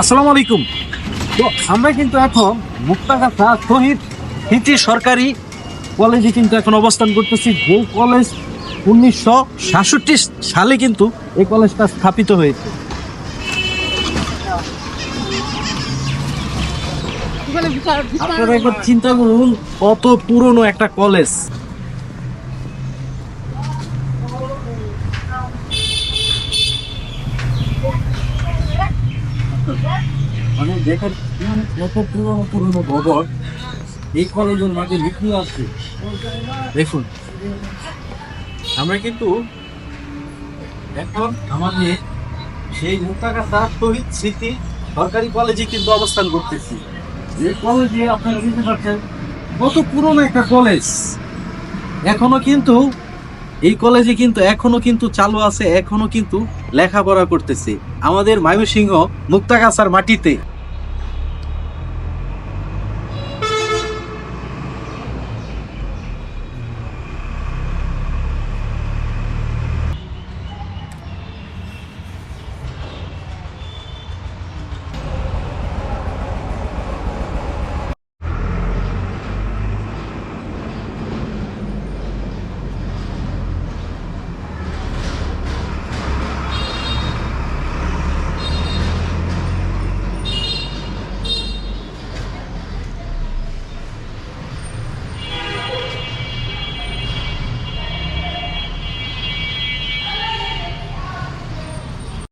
আসসালামু আলাইকুম। তো আমরা কিন্তু এখন মুক্তাগাছা শহীদ হিতি সরকারি কলেজে কিন্তু এখন অবস্থান করতেছি। যে কলেজ উনিশশো সাতষট্টি সালে কিন্তু এই কলেজটা স্থাপিত হয়েছে। আপনারা একবার চিন্তা করুন কত পুরনো একটা কলেজ। মানে দেখেন কত পুরনো পুরনো ভবন এই কলেজের মাঝে লুকিয়ে আছে। দেখুন, আমরা কিন্তু এখন আমাদের সেই মুক্তাগাছা শহীদ স্মৃতি সরকারি কলেজে কিন্তু অবস্থান করতেছি। যে কলেজে আপনারা বুঝতে পারছেন, কত পুরনো একটা কলেজ। এখনও কিন্তু এই কলেজে কিন্তু এখনও কিন্তু চালু আছে, এখনও কিন্তু লেখাপড়া করতেছে। আমাদের ময়মনসিংহ মুক্তাগাছার মাটিতে।